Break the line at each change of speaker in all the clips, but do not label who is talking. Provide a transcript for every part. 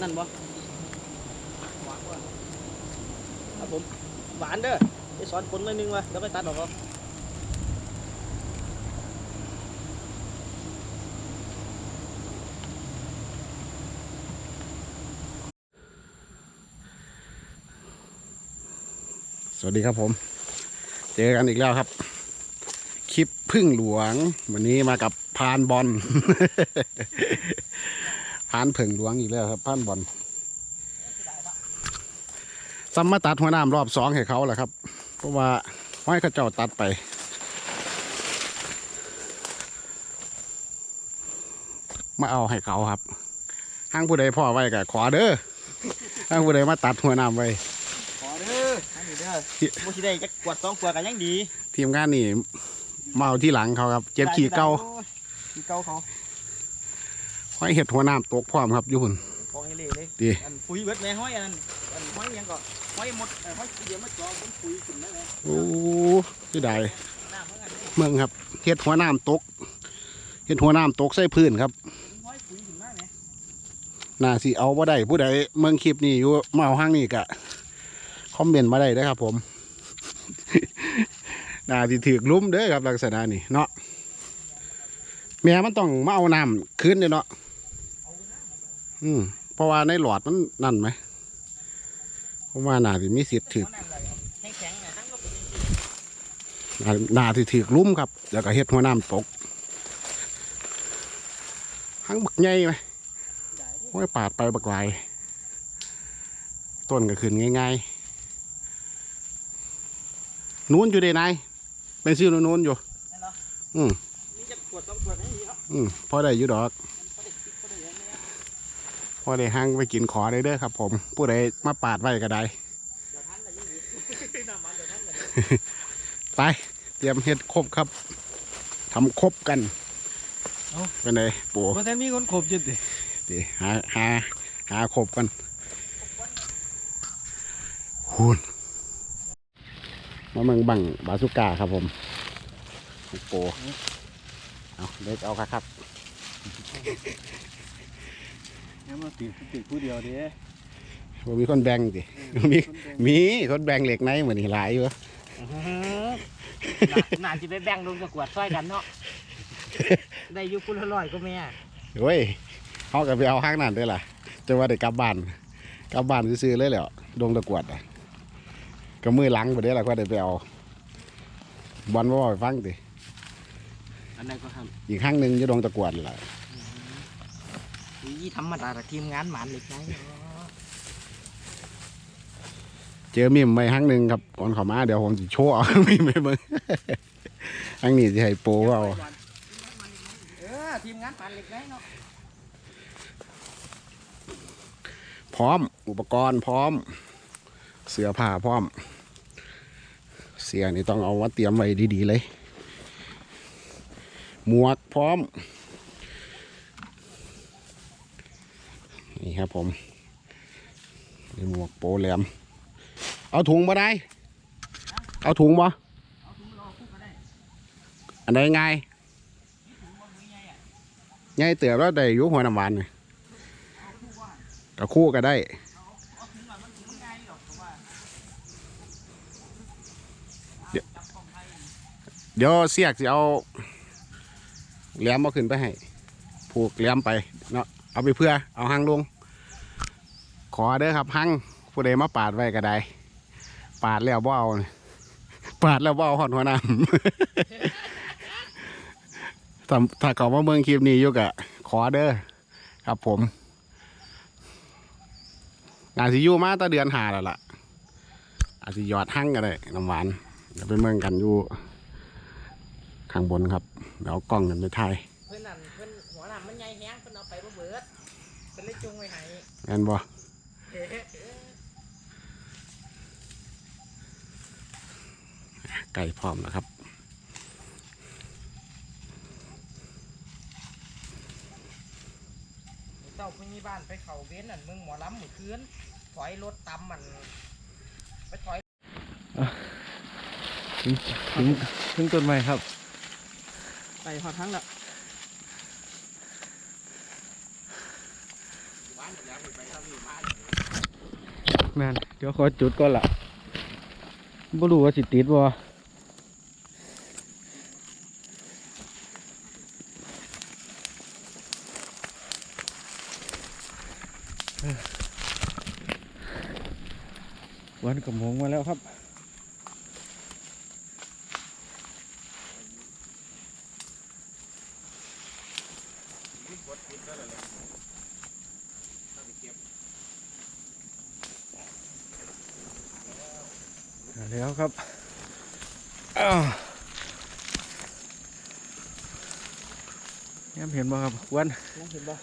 นั่นบ่หวานบ่ครับผมหวานเด้อไปสอนคนหน่อยนึงว่ะเดี๋ยวไปตัดออกเอา
สวัสดีครับผม เจอกันอีกแล้วครับ คลิปพึ่งหลวง วันนี้มากับพานบอลานเผิงหลวงอีกแล้วครับพานบอลซัมมาตัดหัวหน้ารอบสองให้เขาแหละครับ เพราะว่าห้อยเขาเจ้าตัดไป มาเอาให้เขาครับห้างผู้ใดพ่อไว้กับขอเด้อห้างผู้ใดมาตัดหัวหน้าไว้
ขอเด้อให้เด้อบ่สิได้จักกวดสองกวดกันยังดี
ทีมงานนี่มาเอาที่หลังเขาครับ เจ็บขี่เก่า
ขี่เก่าเขา
ห้อยเห็ดหัวน้ำตกพร้อมครับอยุ่หุ่น
ของให้เละเลย
ดี
อันปุ๋ยเบิดแม่ห้อยอันนั้นอันห้อยหยังก็ห้อยหมดเอ่อห้อยเดียวมาจ่อบนปุ๋ยขึ้นได้ไหม
โอ้ที่ใด
น้ำเท่ากันเลย
เมืองครับเห็ดหัวน้ำตกเห็ดหัวน้ำตกใส่พื้นครับ
ห้อยปุ๋ยขึ้นมาไหม
น่าสิเอาบ่ได้ผู้ใดเมืองคลิปนี้อยู่มาเอาห้างนี่กะคอมเมนต์มาได้เด้อครับผมน่าสิถือกลุ่มเด้อครับลักษณะนี้เนาะแม่มันต้องมาเอาน้ำคืนเด้อเนาะ อืมเพราะว่าในหลอดมันนั่นไหมเพราะว่าน่าสิมีสิทธิ์ถือ
เอาน้ำอะไรให้แข็งๆน่ะทั้งก็เป็นจริง
นาที่ถือกลุ่มครับแล้วก็เฮ็ดหัวน้ำตกหังบักใหญ่ไหม
ๆได้
โอ้ยปาดไปบักหลายต้นก็ขึ้นง่ายๆนู้นอยู่เดนายเป็นชื่อนู้นๆอยู่
นั่นเนาะ
อืม
มีจะกวดสองกวดให้ดีเนาะ
อืมพอได้อยู่ดอก
พอได้คิดพอได้ยังไงอะ
พอได้หังไปกินขอได้เด้อครับ ผม ผู้ใดมาปาดไว้ก็ได้
เดี๋ยวทันแต่ยังดีน้ำมันเดี๋ยวทันกัน
ไปเตรียมเฮ็ดครบครับทำครบกันเป็นไงปู่
เพราะฉะนั้นมีคนขบจุดดิ
ดิหาหาหาครบกันหูนมาเมืองบังบาสุก้าครับผมโปเอาเล็กเอาครับครับ
เนี่ยมาติดติดผู้เดียวดิ
บ่มีคนแบ่งดิมีมีคนแบ่งเหล็กในเหมือนนี่หลายอยู่
น่าจะไปแบ่งลงจะกวดซอยกันเนาะได้อยู่คุณละร้อยก็แม่
เฮ้ยเขากับไปเอาห้างนั่นได้อล่ะจะว่าได้กลับบ้านกลับบ้านซื้อๆเลยแหล้วดงตะกรวดอะก็มือหลังไปได้อล่ะก็ได้ไปเอาบอลว่าไปฟังดิ
อันนั้นก็ท
อีกห้างหนึ่งจะดงตะกรวดแหละำ
ยี่ธรรมดาแต่ทีมงานหมานเล็กน้อยเนาะ
เจอมิมไปห้างหนึ่งครับก่อนเขามาเดี๋ยวผมจะโชว์เอามิมไปเบิ่งห้างนี้จะให้โปรเอา
เออทีมงานหมานเล็กน้อยเนาะ
พร้อมอุปกรณ์พร้อม เสื้อผ้าพร้อม เสียนี่ต้องเอามาเตรียมไว้ดีๆเลย หมวกพร้อม นี่ครับผมหมวกโปแหลม เอาถุงมาได้ เอาถุงมาอันใดง่ายง่ายเตือแล้วได้ยุหัวน้ำหวานกับคู่ก็ได้เดี๋ยวเสียกจะเอาแหลมมาขึ้นไปให้ ผูกแหลมไป เอาไปเพื่อ เอาหางลง ขอเด้อครับหางผู้ใดมาปาดไว้ก็ได้ ปาดแล้วบ่เอานี่ปาดแล้วบ่เอาหอดหัวน้ำ ถ้าถ้าเขามาเมืองคลิปนี้อยู่กะ ขอเด้อครับผม งานสิอยู่มาตั้งเดือนหาแล้วล่ะ อาจจะยอดหั่งก็ได้น้ำหวานเดี๋ยวไปเมืองกันอยู่ ข้างบนครับ เดี๋ยวเอากล้องกันไปถ่าย
เพื่อนนั่น เพื่อนเลยจุงไว้ให้
แม่นบ่
เอ๊ะ
ไก่พร้อมแล้วครับ
เจ้าเพิ่งมีบ้านไปเขาเว้นนั่นมึงหมอลำเมื่อคืนถอยรถตำมันไปถอย
ถึงถึงถึงต้นไม้ครับ
ไปพอทั้งละ
แมนเดี๋ยวขอจุดก่อนล่ะบ่รู้ว่าสิติดบ่เอ้อวันกับหมงมาแล้วครับ มา แล้วครับอ้าวยังเห็นบ่ครับควัน
น้องเห็นบ่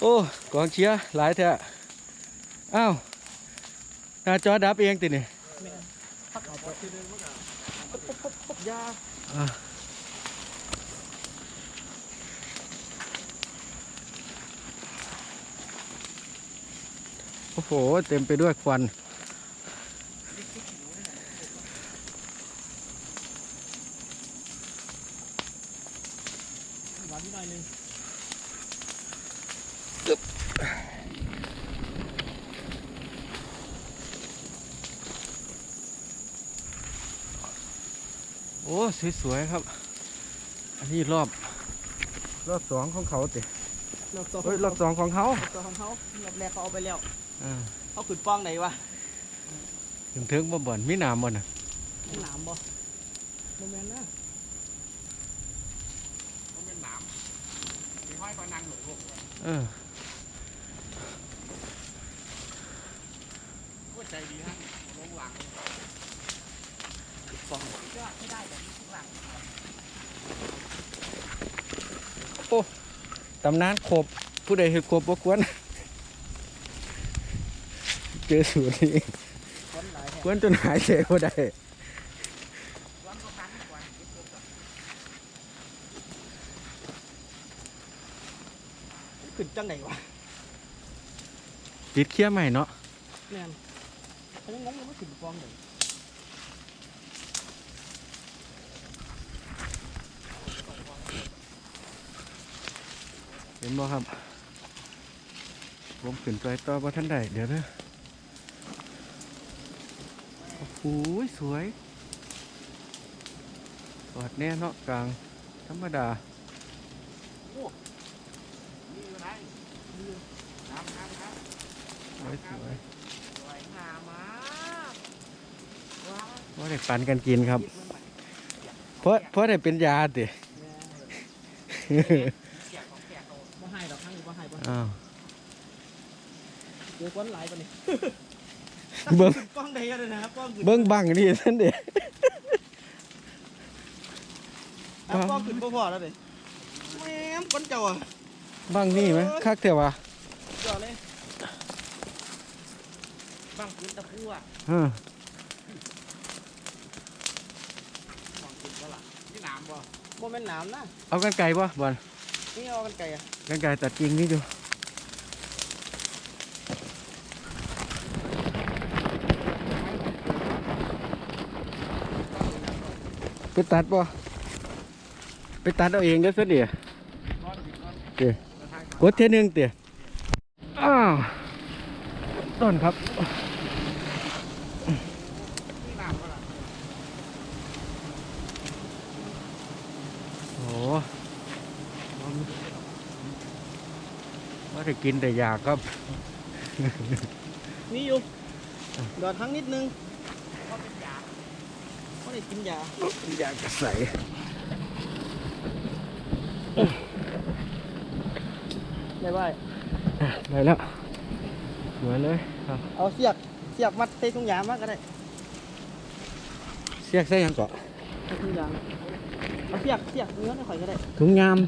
โอ้กองเชียร์หลายแท้อ้าวหน้าจอดับเองตินี่
แม่พักเอาไปทีนึงมันก็ปุ๊บปุ๊บปุ๊บปุ๊บยา
โอ้โห เต็มไปด้วยควัน
หวานนิดหน่อยหนึง
โอ้ สวย ๆ ครับ อันนี้รอบ รอบสองของเขาติ
รอบสอง
เฮ้ย รอบสองของเขา
รอบสองของเขารอบแรกเขาเอาไปแล้ว
อ่า
เขาขึ้นป้องไหนวะ
ถึงถึงบ่บ่อนมีหนามบ่น่ะ
ไม่หนามบ่โมเมนต์นะ
มันเป็นหนามมีห้อยปลานังหลงหลง
เออ
ก็ใจดีฮะลงหลัง
ป้องไม่ได้แบบนี้ทุกหลัง
ตำนานขบผู้ใดเห็นขบบ่ควรเจอสูตรนี้
คนหลายแห่
ควรจนหายใจบ่ได้
ขึ้นจังไหนวะ
ติดเคี้ยใหม่เนาะ
แม่นเขายังงงเลยว่าขึ้นป้องไหน
เห็นบ่ครับผมขึ้นไปต่อบ่ทันได้เดี๋ยวเด้อ โอ้โหสวยกอดแน่เนาะกลาง ธรรมดา
นี่อยู่ไหนน้ำน้ำน้ำ
สวยสวย
สวยงามมากว้าว
ว่าได้ปันกันกินครับ
คิดมันใหม่
เพราะเพราะได้เป็นยาติ
แม่บ่ให้ดอกทั้งนี้บ่ให้บ่ให้
อ้าว
เจอคนหลายกว่านี้
เบิ้ง
ขึ้นป้องไหนกันเลยนะครับป้องขึ้น
เบิ้งบังนี่ท่านเด้
อะป้องขึ้นบ่พอแล้วเด้แม่มคนเจ้าอะ
บังนี่ไหมคักเถอะวะ
ยอดเลยบังขึ้นตะกั่ว
เออ
บังขึ้นก็ล่ะ
นี่หนามบ่
บ่แม่นหนามนะ
เอากันไก่ป่ะบอล
นี่เอากันไก่อะ
กันไก่ตัดจริงนี่ดู ไปตัดป่ไปตัดเอาเองเด้อสิเดี๋ยวเดี๋ยวกดเท่ยหนึงเดี๋ยวอ้าวต้นครับ
นี่หนามบ่ล่ะ
โอ้โหว่าได้กินแต่อยากครับ
นี่อยู่ดอดทั้งนิดนึง ได้กินยา
อยากจะใส่
ได้ไว้
ได้แล้วสวยเลยครับ
เอาเสียกเสียกมัดใส่ถุงยางมาก็ได้
เสียกใส่หยังเกาะ
ใส่ถุงยางเอาเสียกเสียกเนื้อให้ข่อยก็ได้
ถุงยาม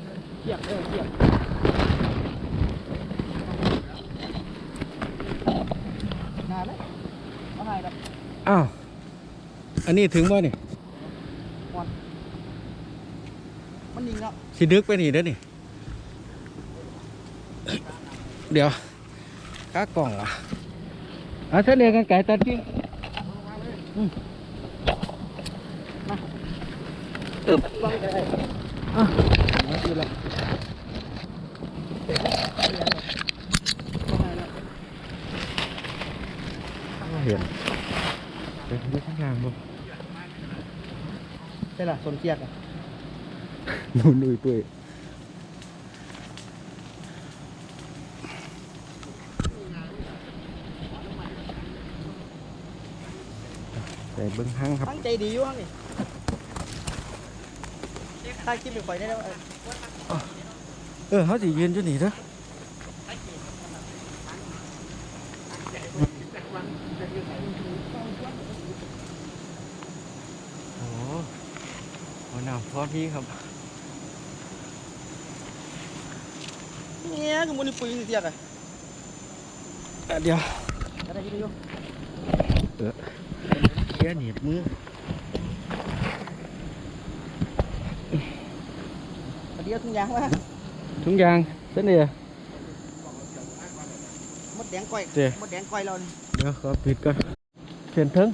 เสียกเออเสียกนานเลยเอาให้ดอก
อ้าว อันนี้ถึงบ่นี่
มันยิงแล้ว
สิดึกไปนี่เด้อนี่ เดี๋ยวข้ากล่องอะถ้าเรียกันไก่ตัดกิ้งอืม
บังไก่
อะมาดูละ เห็นเดินไปข้างล่างบ่
ใช่ล่ะสนเกียกอะ
นุ่นอุ้ยปุ้ยแต่เบิ้งห้างครับ
ตั้งใจดีอยู่ห้างนี่ถ้าคิดไปข่อยได้แล้วเออ
เออเขาสิยืนจุดนี้เด้อโอ้โหเอาน้ำพอพี่ครับ
เนี่ยคือมันนี่ปุ๋ยสิเสียกอะ
เอ่อเดี๋ยว
อะไรกินอยู่
เคลียร์หนีบมือ
พอดีเอาถุงยางมา
ทุกอย่างเส้นเดีย
มดแดงก้อย
เจ๊
มดแดงก้อยเรานี่
เดี๋ยวขอปิดก่อนเขียนเทิง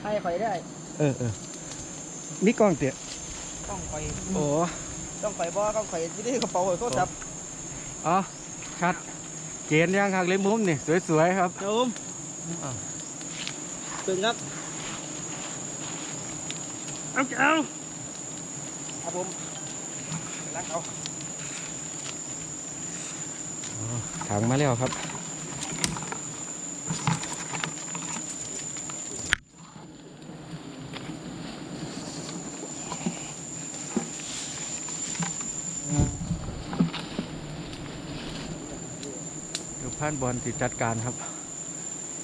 ให้ข่อยได้
เออเออมีกล้องเตี๋ย
ต้องข่อย
โอ้
ต้องข่อยบ่ต้องข่อยที่ได้กระเป๋าข่อยโทรศัพท์
อ๋อชัดเจนยังหักเลยมุมนี่สวยๆครับ
โยม
อ้าว
ตึงครับเอาเอาครับผมรักเอา
ถังมาแล้วครับ เดี๋ยวพานบอลติดจัดการครับ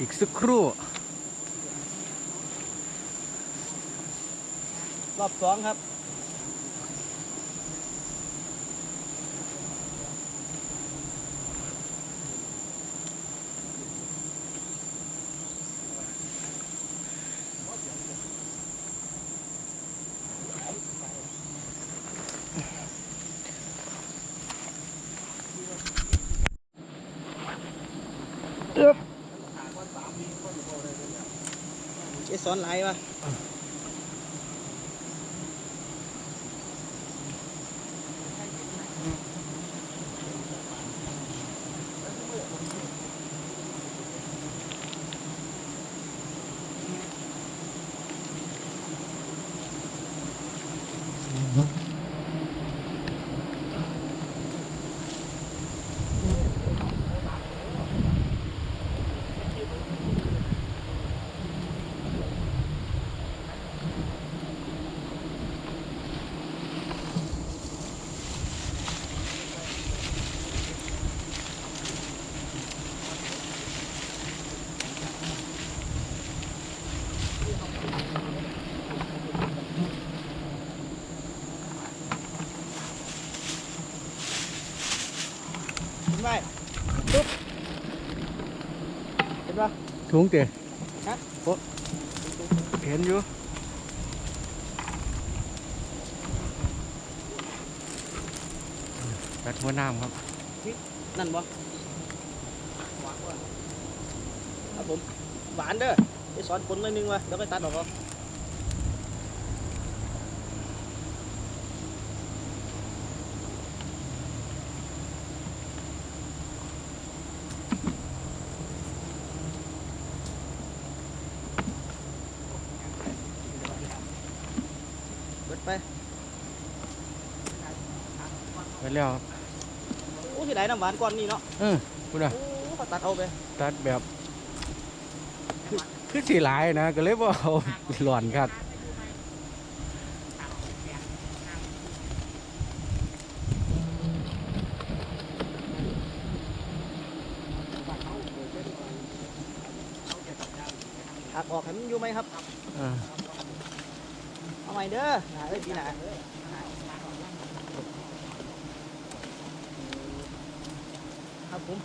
อีกสักครู่
รอบสองครับ
ซ้อ
นไลน์ปะ เห็นไหมปุ๊บเห็นปะ
ถุงเตี๋ย
ฮะ
โอ้เห็นอยู่ตัดหัวน้ำครับ
นั่นบ่ครับผมหวานเด้อไปสอนคนหน่อยนึงวะเดี๋ยวไปตัดออกเอา ไป
ไปแล้วครับ
โอ้ที่ไหนน้ำหวานก้อนนี่เนาะ
เออคุณอะ
โอ้เขาตัดเอาไป
ตัดแบบคือคือสีหลายนะก็เลยว่าเอาหลอนครับ
หักออกให้มันอยู่ไหมครับ
เออ
เอาให ม่เด้อหาเอ้ยพี่หนาครับผม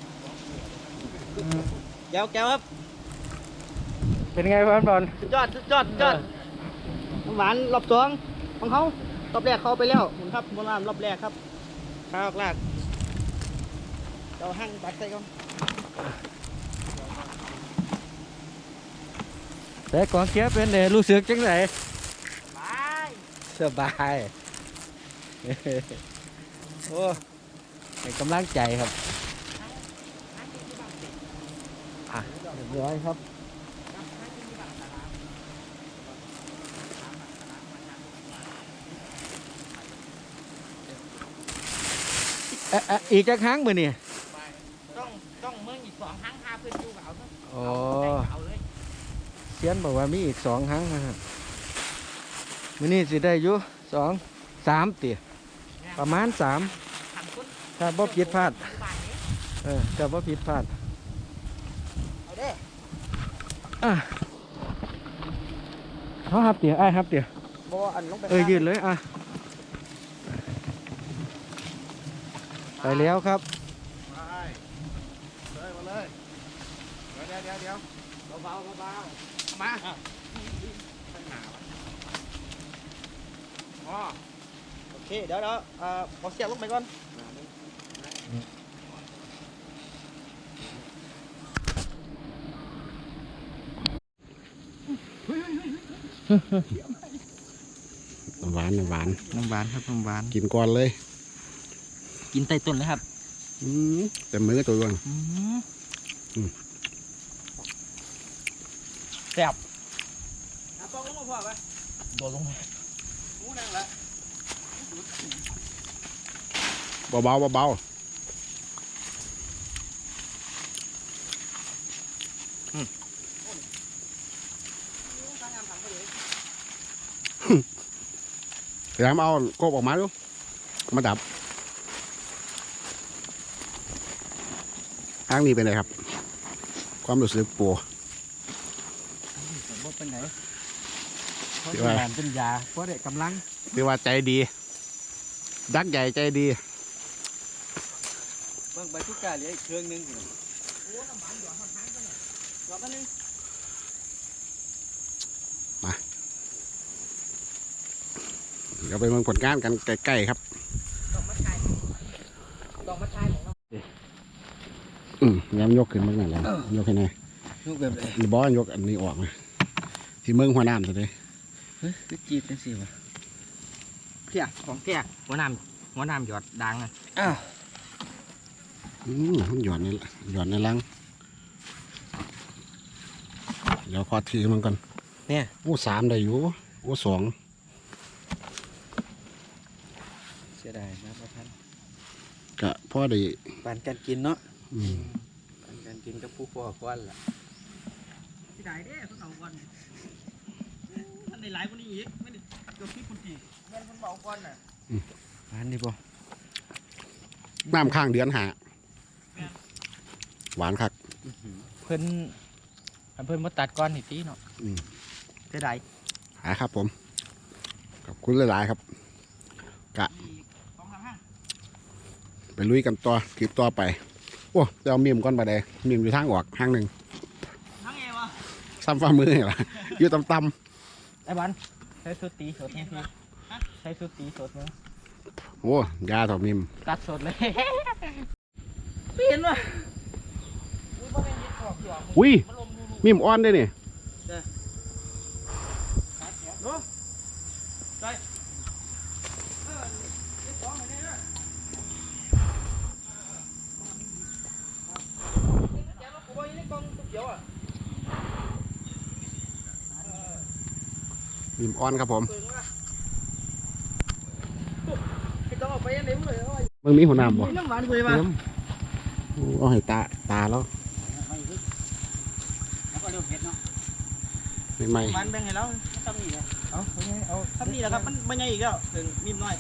แก้วแก้วครับ
เป็นไงพันบอล
สุดยอดสุดยอดสุดยอดหวานรอบสองของเขารอบแรกเขาไปแล้วหมุนครับบนรามรอบแรกครับข้าวลากเราหั่งตัดใส่ก่อน
แต่กองเชียร์เป็นเดรู้สึกจังไหน สบายโอ้ให้กำลังใจครับอะ
เรียบร้อยครับ
เอ่อเอ่ออีกจะกครั้งมือนี่
ต้องต้องเมืองอีกสองครั้งหาเพื่อนอยู่เอาเนอะ
โอ้
ย
เสียนบอกว่ามีอีกสองครั้งนะครับ มือนี่สิได้อยู่สองสามเตี๋ยประมาณสาม
ทำคน
ถ้าบ่ผิดพลาด
บ้านนี้
เออถ้าบ่ผิดพลาด
เอาเด้อ
อะเขาครับเตี๋ยไอ้ายครับเตี๋ย
บ่อันลงไป
เออยืดเลยอะไปแล้วครับ
ไปเลยมาเลยเดี๋ยวเดี๋ยวเดี๋ยวเดี๋ยว
เบาๆเบา
มา
อ๋อโอเค เดี๋ยวเดี๋ยวเอ่อขอเสียบลงไปก่อน
น้ำหวานน้ำหวาน
น้ำหวานครับน้ำหวาน
กินก่อนเลย
กินไต่ต้นเลยครับ
อืมแต่มือตัวก่อน
อืม แซ่บเอาปองลงมาพอไปโดดลงมาหูนั่งละ
เบาเบาเบาเบาเดี๋ยวมเอากบออกมาดูมาดับทางนี้เป็นไงครับ ความรู้สึกปู
บ่เป็นไหน เขา
เดี๋ยวว่า
ทานเป็นยาเพราะได้กำลัง
เรียกว่าใจดี ดักใหญ่ใจดี
เบิ่งใบทุกกาเหลืออีกเครื่องหนึง
หยอดมาหนึ่ง
เดี๋ยวไปเมืองผลงานกันใกล้ๆครับ
ดอกมะชายดอกมะชายของเรา
อืมย้ำยกขึ้นบ้างนั่นแหละยกให้แน่
ลูกแบบไหน
หรือบอสยกอันนี้ออกมาที่เมืองหัวน้ำสิเด้
เฮ้ยคือจีบจังซี่วะ
เพียของแก่หัวน้ำหัวน้ำหยอดดังอะ
อ้าว
อืมมันหย่อนในหย่อนในลังเดี๋ยวขอถือมันก่อน
เนี่ย
โอ้สามได้อยู่โอ้สอง
เสียดายนะพ่อท่าน
กะพ่อได้
ปานกันกินเนาะ
อืม
ปานกันกินกับผู้พ่อก้อนล่ะ
ที่ไหนเด้เพิ่งเอาก่อน ท่านในหลายกว่านี้อีกไม่ได้ยกที่คุณกี่แม่นเพิ่งเบาก่อนน่ะ
หวานดีบ่
น้ำข้างเดือนหาหวานคัก
เพิ่นอันเพิ่นมาตัดก้อนนี่ตีเนาะ
อืม
เสียดาย
หาครับผม ขอบคุณหลายๆครับ
สองสามห้า
ไปลุยกันต่อคลิปต่อไป โอ้จะเอามีมก่อนไปเลยมีมอยู่ทางออกห้างหนึ่ง
ทั้งเอวะ
ซ้ำฝ่ามือเหรออยู่ต่ำ
ไอ้บอลใช้สุดตีสดนี่พี่ใช้สุดตีสดมั้ง
ๆโอ้ยาถอดมีม
ตัดสดเลยไม่เห็นว่ะอุ้ยบ่เป็นเห็ดขอบหยอก
อุ้ย
มันลมดูดู
มีมอ่อนด้วยนี่
ดูไปเออเห็ดของอันนี้นะแกเราปลูกไว้ในกล่องตุ๊กเขียว อะ
มีมอ่อนครับผม
เปิดมาไม่ต้องเอาไปยังไงมึงเลยเอาไว้
มึงมีหัวหน้ำบ่
น้ำหวานกูเลยป่ะ
โอ้เอาให้ตาตาแล้ว
แล้วก็เรียกเห็ดเนาะ
ไม่ไม่
หวานแบ่งให้เราทำนี่เลยเอาเอาทำนี่แหละครับมันไม่ใหญ่อีกแล้วถึงมีมน้อย